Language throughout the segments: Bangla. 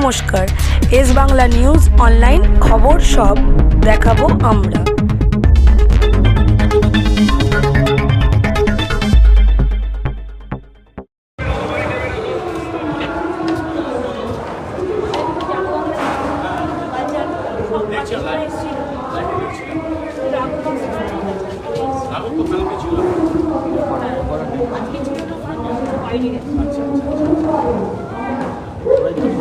নমস্কার। এস বাংলা নিউজ অনলাইন খবর সব দেখাবো আমরা।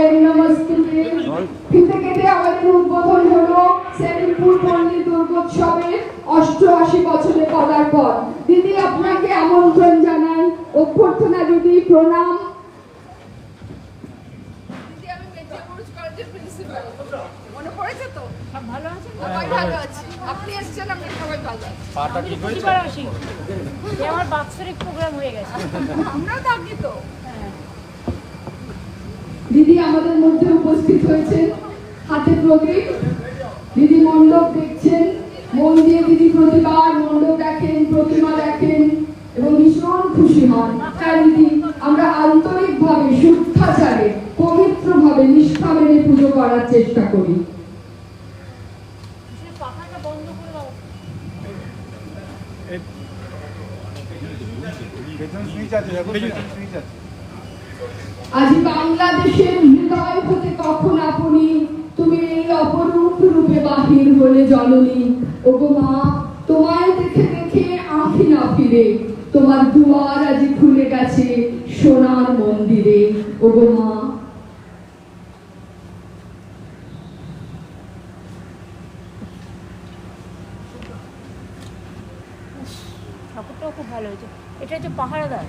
নারায়ণ নমস্তুতে ফিতে কেটে আমাদের উদ্বোধন হলো সেমিপুর পল্লী দুর্গোৎসবের অষ্টআশি বছরে পদার্পণ দিদি আপনাকে আমন্ত্রণ জানাই অভ্যর্থনা দিদি প্রণাম। মনে পড়েছে তো? সবাই ভালো আছি। আপনি এসেছেন, আমরা সবাই ভালো আছি। পাটা ঠিক হয়েছে প্রতিবার আসি এ আমার বাৎসরিক প্রোগ্রাম হয়ে গেছে আমরাও থাকি তো। দিদি আমাদের মধ্যে উপস্থিত হয়েছেন হাতে প্রদীপ দিদি মণ্ডপ দেখছেন, মন দিয়ে দিদি প্রতিবার মণ্ডপ দেখেন, প্রতিমা দেখেন এবং ভীষণ খুশি হন। হ্যাঁ দিদি, আমরা আন্তরিকভাবে শুদ্ধাচারে, পবিত্রভাবে নিষ্ঠা মেনে পুজো করার চেষ্টা করি সে পাখাটা বন্ধ করে দাও পেছন সুইচ আছে দেখো পেছন সুইচ আছে আজ বাংলাদেশের হৃদয় হতে কখন আপনি তুমি এই অপরূপ রূপে হলে জননী। ওগো মা তোমায় দেখে দেখে আঁখি না ফিরে। তোমার দুয়ার আজ খুলে গেছে সোনার মন্দিরে। ওগো মা। ঠাকুরটাও খুব ভালো হয়েছে। এটা হচ্ছে পাহাড়াদার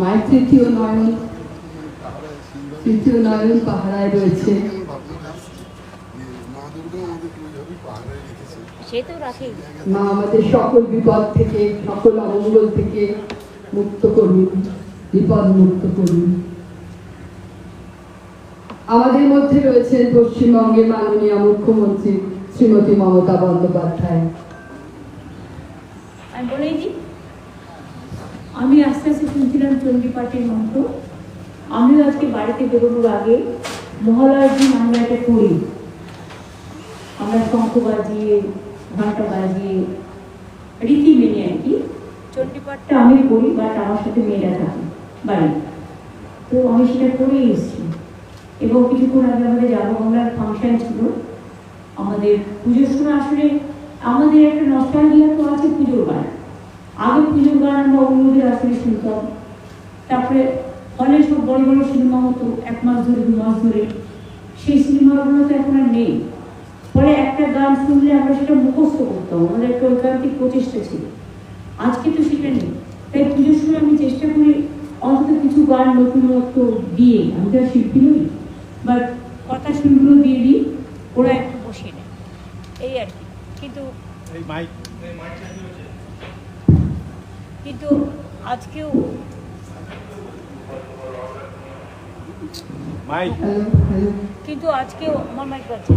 মায়ের তৃতীয় নয়ন। তৃতীয় নয়ন পাহারায় রয়েছে। মা আমাদের সকল বিপদ থেকে সকল অমঙ্গল থেকে মুক্ত করুন বিপদ মুক্ত করুন। আমাদের মধ্যে রয়েছেন পশ্চিমবঙ্গের মাননীয় মুখ্যমন্ত্রী শ্রীমতী মমতা বন্দ্যোপাধ্যায়। আমি বলেই আমি আস্তে আস্তে শুনছিলাম চণ্ডী পাঠের মন্ত্র। আমিও আজকে বাড়িতে বেরোনোর আগে মহালয়ার দিন আমরা এটা করি। আমরা শঙ্খ বাজিয়ে ঘণ্টা বাজিয়ে, রীতি মেনে আর কি। চণ্ডী পাঠটা আমি করি, বাট আমার সাথে মেয়েরা থাকে বাড়ি। তো আমি সেটা করেই এসেছি। এবং কিছুক্ষণ আগে আমাদের বাংলার ফাংশন ছিল। আমাদের পুজোর সময় আসলে আমাদের একটা নস্টালজিয়া তো আছে পুজোর গান। আগে পুজোর গান আমরা অন্যদের আসলে শুনতাম। তারপরে হলে সব বড় বড় সিনেমা হতো এক মাস ধরে দু মাস ধরে। সেই সিনেমাগুলো তো এখন আর নেই। ফলে একটা গান শুনলে আমরা সেটা মুখস্থ করতাম। আমাদের একটা ঐকান্তিক প্রচেষ্টা ছিল। আজকে তো সেটা নেই। তাই পুজোর সময় আমি চেষ্টা করি অন্তত কিছু গান নতুনত্ব দিয়ে। আমি তো আর শিল্পী নই। বা কথা শুনগুলো দিয়ে দিই। ওরা একটু বসে নেয়। এই আর কি। কিন্তু কিন্তু আজকেও কিন্তু আজকেও আমার মাইক পাচ্ছে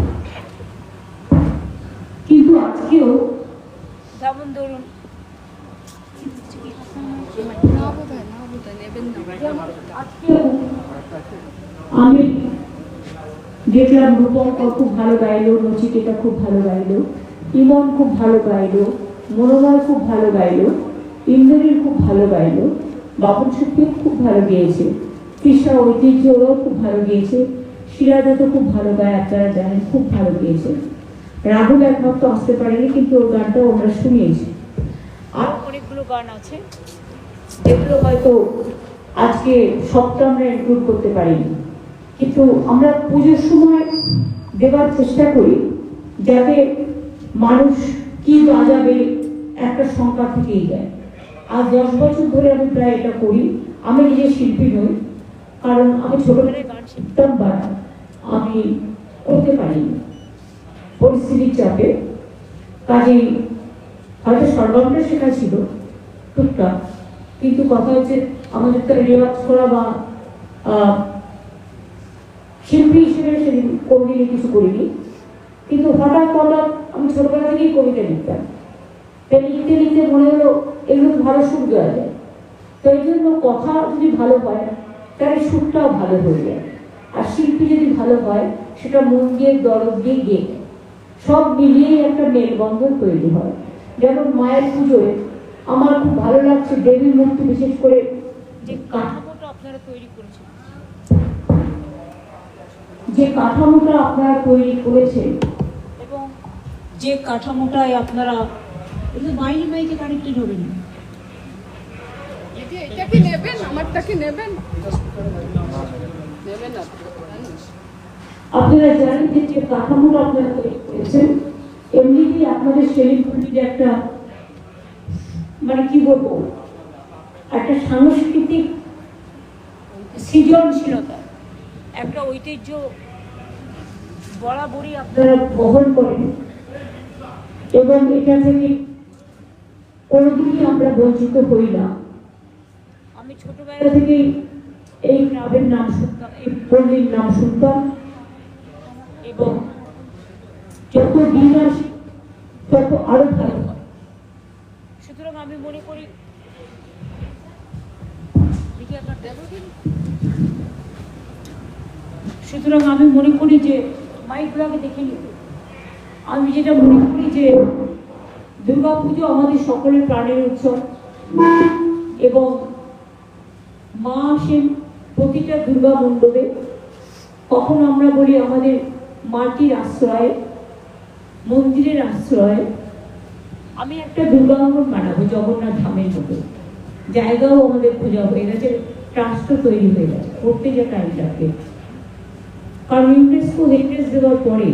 কিন্তু আজকেও যেমন ধরুন আমি দেখলাম রূপঙ্কর খুব ভালো গাইলো নচিকেতা খুব ভালো গাইলো ইমন খুব ভালো গাইলো মনোময় খুব ভালো গাইলো ইন্দ্রের খুব ভালো গাইলো বাপন শক্তিও খুব ভালো গেয়েছে। কৃষ্ণা ঐতিহ্য ওরাও খুব ভালো গেয়েছে। সিরাজা তো খুব ভালো গায়, আপনারা জানেন, খুব ভালো গেয়েছে। রাহুল একমাত্র আসতে পারেনি, কিন্তু ওর গানটাও আমরা শুনিয়েছি। আর অনেকগুলো গান আছে, যেগুলো হয়তো আজকে সবটা আমরা ইনক্লুড করতে পারিনি। কিন্তু আমরা পুজোর সময় দেওয়ার চেষ্টা করি, যাতে মানুষ কি বাজাবে একটা সংখ্যা থেকেই যায়। আর দশ বছর ধরে আমি প্রায় এটা করি। আমি নিজে শিল্পী নই কারণ আমি ছোটবেলায় গান শিখতাম বাট আমি করতে পারিনি। পরিস্থিতির চাপে। কাজেই হয়তো সরগমটা শেখা ছিল, টুকটাক। কিন্তু কথা হচ্ছে, আমাদের তো রেওয়াজ করা বা শিল্পী হিসেবে সেদিন কোনোদিনই কিছু করিনি। কিন্তু হঠাৎ হঠাৎ আমি ছোটবেলা থেকেই কবিতা লিখতাম। তাই লিখতে লিখতে মনে হলো, এগুলো ভালো সুর দেওয়া যায়। জন্য কথা যদি ভালো হয় তাহলে সুরটাও ভালো হয়ে যায়। আর শিল্পী যদি ভালো হয়, সেটা মন দিয়ে, দরদ দিয়ে গিয়ে সব মিলিয়েই একটা মেলবন্ধন তৈরি হয়। যেমন মায়ের পুজোয় আমার খুব ভালো লাগছে দেবীর মূর্তি, বিশেষ করে যে কাঠামোটা আপনারা তৈরি করেছেন। যে কাঠামোটা আপনারা তৈরি করেছেন এবং যে কাঠামোটায় আপনারা মাইনে মাইকে কানেক্টেড হবে না। কি নেবেন? আমারটা কি নেবেন? নেবেন না আপনারা জানেন যে যে কাঠামোটা আপনারা তৈরি করেছেন এমনিতেই আপনাদের সেলিব্রিটির একটা মানে কি বলব, একটা সাংস্কৃতিক সৃজনশীলতা, একটা ঐতিহ্য বরাবরই আপনারা বহন করেন, এবং এটা থেকে কোনোদিনই আমরা বঞ্চিত হই না। আমি ছোটবেলা থেকেই এই ক্লাবের নাম শুনতাম, এই পল্লীর নাম শুনতাম। এবং যত দিন আসে, তত আরও ভালো হয়। সুতরাং আমি মনে করি সুতরাং আমি মনে করি যে মাইকগুলোকে দেখে নিতে আমি যেটা মনে করি যে দুর্গা পুজো আমাদের সকলের প্রাণের উৎসব। এবং মা আসেন প্রতিটা দুর্গা মণ্ডপে। কখন আমরা বলি আমাদের মাটির আশ্রয়, মন্দিরের আশ্রয়। আমি একটা দুর্গাঙ্গন বানাবো, জগন্নাথ ধামের মতো। জায়গাও আমাদের খোঁজা হয়ে গেছে ট্রাস্টও তৈরি হয়ে গেছে, করতে যা টাইম লাগবে। কারণ ইউনেস্কো হেরিটেজ দেওয়ার পরে,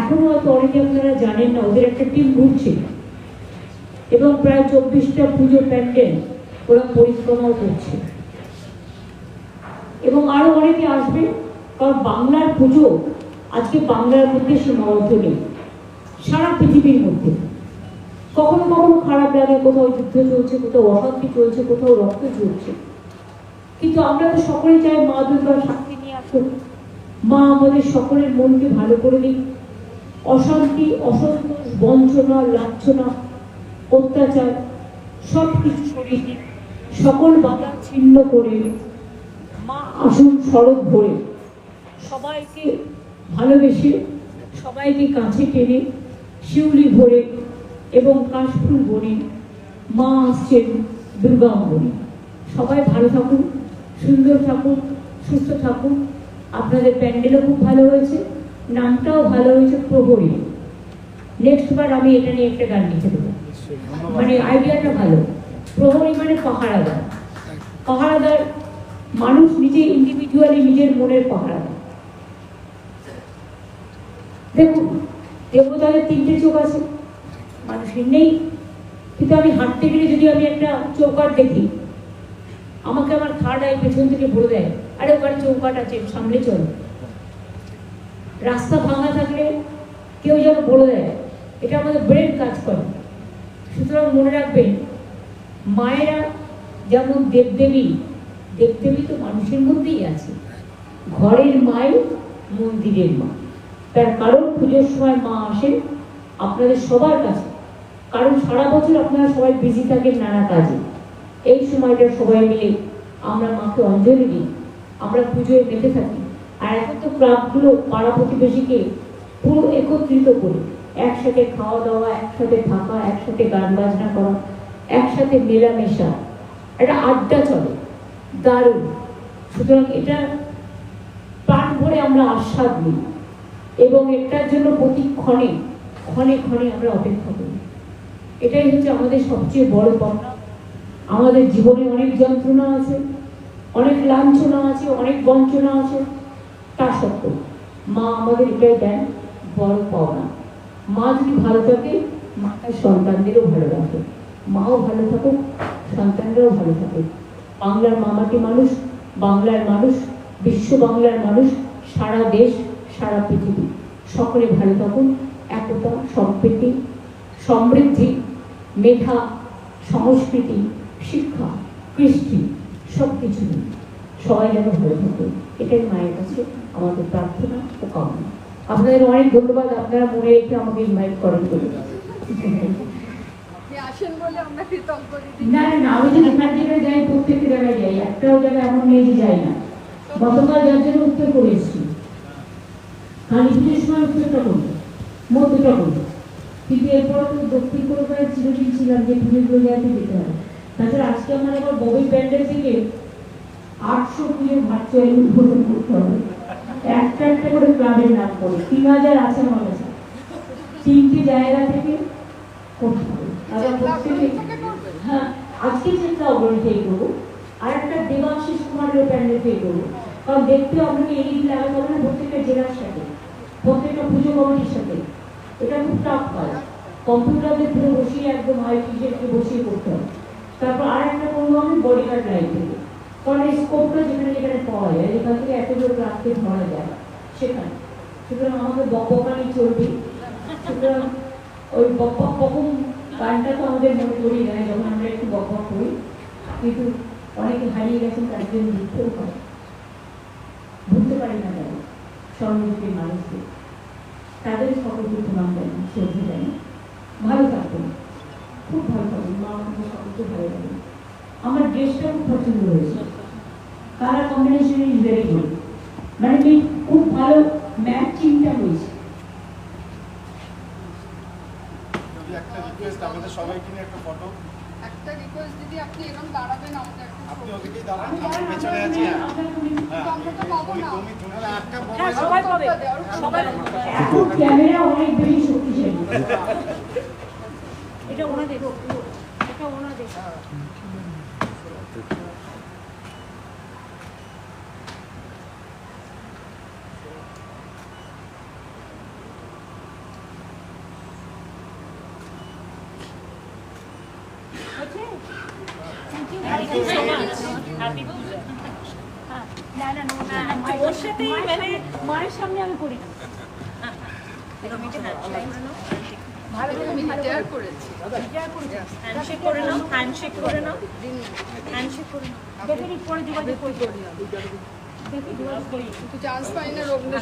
এখনও হয়তো অনেকে আপনারা জানেন না, ওদের একটা টিম ঘুরছে। এবং প্রায় চব্বিশটা পুজো প্যান্ডেল ওরা পরিক্রমাও করছে। এবং আরও অনেকে আসবে, কারণ বাংলার পুজো আজকে বাংলার মধ্যে সীমাবদ্ধ নেই, সারা পৃথিবীর মধ্যে। কখনো কখনো খারাপ লাগে, কোথাও যুদ্ধ চলছে, কোথাও অশান্তি চলছে, কোথাও রক্ত চলছে কিন্তু আমরা তো সকলে চাই মা দুর্গার শান্তি নিয়ে আসুক। মা আমাদের সকলের মনকে ভালো করে দিক অশান্তি, অসন্তোষ, বঞ্চনা, লাঞ্ছনা, অত্যাচার সব কিছু সরিয়ে দিক সকল বাধা ছিন্ন করে মা আসুন সড়ক ভরে সবাইকে ভালোবেসে সবাইকে কাছে টেনে শিউলি ভরে এবং কাশফুল বনে মা আসছেন দুর্গা অঙ্গনে। সবাই ভালো থাকুন সুন্দর থাকুন সুস্থ থাকুন। আপনাদের প্যান্ডেলও খুব ভালো হয়েছে নামটাও ভালো হয়েছে প্রহরী। নেক্সট বার আমি এটা নিয়ে একটা গান লিখে দেবো। মানে আইডিয়াটা ভালো। প্রহরী মানে পাহারাদার। পাহারাদার মানুষ নিজে ইন্ডিভিজুয়ালি নিজের মনের পাহারা। দেখুন, দেবতাদের তিনটে চোখ আছে, মানুষের নেই। কিন্তু আমি হাঁটতে গেলে যদি আমি একটা চৌকাট দেখি, আমাকে আমার থার্ড আই পেছন থেকে ভরে দেয়, আরে, ওখানে চৌকাট আছে, সামনে চলো। রাস্তা ভাঙা থাকলে কেউ যেন বলে দেয়, এটা আমাদের ব্রেন কাজ করে। সুতরাং মনে রাখবেন মায়েরা যেমন দেবদেবী দেবদেবী তো মানুষের মধ্যেই আছে। ঘরের মাই মন্দিরের মা। তার কারণ পুজোর সময় মা আসেন আপনাদের সবার কাছে। কারণ সারা বছর আপনারা সবাই বিজি থাকেন নানা কাজে। এই সময়টা সবাই মিলে আমরা মাকে অঞ্জলি দিই। আমরা পুজোয় মেতে থাকি। আর এখন তো ক্লাবগুলো, পাড়া প্রতিবেশীকে পুরো একত্রিত করে একসাথে খাওয়া দাওয়া, একসাথে থাকা, একসাথে গান বাজনা করা একসাথে মেলামেশা একটা আড্ডা চলে, দারুণ। সুতরাং এটা প্রাণ ভরে আমরা আস্বাদ নিই এবং এটার জন্য প্রতি ক্ষণে ক্ষণে ক্ষণে আমরা অপেক্ষা করি। এটাই হচ্ছে আমাদের সবচেয়ে বড় পাওনা আমাদের জীবনে অনেক যন্ত্রণা আছে, অনেক লাঞ্ছনা আছে, অনেক বঞ্চনা আছে, তা সত্ত্বেও মা আমাদের এটাই দেন বড় পাওনা। মা যদি ভালো থাকে মা তার সন্তানদেরও ভালো রাখে। মাও ভালো থাকুক সন্তানরাও ভালো থাকুক বাংলার মামাটি মানুষ, বাংলার মানুষ, বিশ্ব বাংলার মানুষ, সারা দেশ, সারা পৃথিবী। সকলে ভালো থাকুন, একতা, সম্প্রীতি, সমৃদ্ধি, মেধা, সংস্কৃতি, শিক্ষা, কৃষ্টি সব কিছু নিয়ে। সবাই যেন ভালো থাকে এটাই মায়ের কাছে আমাদের প্রার্থনা ও কামনা। আপনাদের অনেক ধন্যবাদ, আপনারা মনে রেখে আমাকে ইনভাইট করেন বলে আপনি আসেন বলে আমরা কৃতজ্ঞ দিদি না না, আমি যদি এখান থেকে যাই প্রত্যেকটা জায়গায় যাই একটাও জায়গায় এমন নেই যে যাই না। গতকাল যার জন্য উত্তর করে এসেছি। কালী পুজোর সময় উত্তরটা করব মধ্যটা করব। কিন্তু এরপর তো দক্ষিণ কলকাতায় চিরদিন ছিলাম যে পুজোগুলো যাতে যেতে হবে তাছাড়া আজকে আমার আবার ববি প্যান্ডেল থেকে আটশো পুজো ভার্চুয়াল উদ্বোধন করতে হবে। একটা একটা করে ক্লাবের নাম করে তিন হাজার আছে আমার কাছে। তিনটি জায়গা থেকে করতে হবে। আবার প্রত্যেকে আজকে চিন্তা অগ্রণীতেই করব, আর একটা দেবাশিস কুমারের প্যান্ডেলতেই করব। কারণ দেখতে আপনাকে এই দিন লাগাতে হবে না প্রত্যেকটা জেলার সাথে, প্রত্যেকটা পুজো কমিটির সাথে। এটা খুব টাফ কাজ। কম্পিউটারদের পুরো বসিয়ে একদম আইটিকে বসিয়ে করতে হবে তারপর আর একটা করব আমি বডিগার্ড লাইন থেকে। কারণ এই স্কোপটা যেখানে যেখানে পাওয়া যায়, যেখান থেকে এত লোক রাখতে ধরা যায়, সেখানে। সুতরাং আমাদের বকবকানি চলবে। সুতরাং ওই বক বক বকম গানটা তো আমাদের মনে করিয়ে দেয় যখন আমরা একটু বক করি কিন্তু অনেকে হারিয়ে গেছেন তার জন্য দুঃখও হয়। বুঝতে পারি না তাদের স্বর্ণযুগের মানুষদের তাদের সকলকে প্রণাম জানি শ্রদ্ধা জানি ভালো থাকবেন খুব ভালো থাকবেন মা আমাকে সকলকে ভালো লাগবে আমার ড্রেসটা খুব পছন্দ হয়েছে। Colour combination is very good. মানে খুব ভালো ম্যাচিংটা হয়েছে যদি একটা রিকোয়েস্ট আমাদের সবাইকে নিয়ে একটা ফটো একটা রিকোয়েস্ট দিদি আপনি এরকম দাঁড়াবেন আমাদের আপনি। ওদিকেই দাঁড়ান আমি পেছনে আছি। হ্যাঁ। তুমি তুমি একটা হ্যাঁ সবাই পাবে সবাই ক্যামেরা অনেক বেশি শক্তিশালী। এটা ওনাদের এটা ওনা ওর সাথেই মানে মায়ের সামনে আমি করি না ভালো করে আমি রিটায়ার করেছি হ্যান্ডশেক করে নাও হ্যান্ডশেক করে নাও হ্যান্ডশেক করে নাও দেখে নিই পরে যোগাযোগ করি দেখে যোগাযোগ করি কিন্তু চান্স পাই না রবীন্দ্র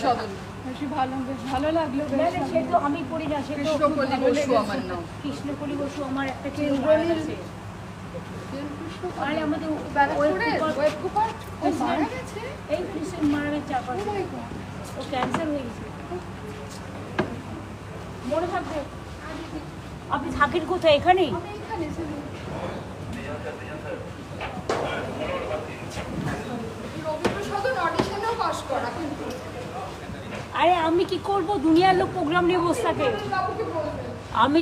সদন। বেশি ভালো বেশ ভালো লাগল না, না, সে তো আমি পড়ি না সে তো কৃষ্ণকলি বসু আমার একটা মায়ের আমাদের মারা গেছে এই মারা গেছে Oh. ও ক্যান্সার হয়ে গেছে। মনে থাকবে? আপনি থাকেন কোথায়? এখানে আরে আমি কি করব? দুনিয়ার লোক প্রোগ্রাম নিয়ে বসে থাকে। আমি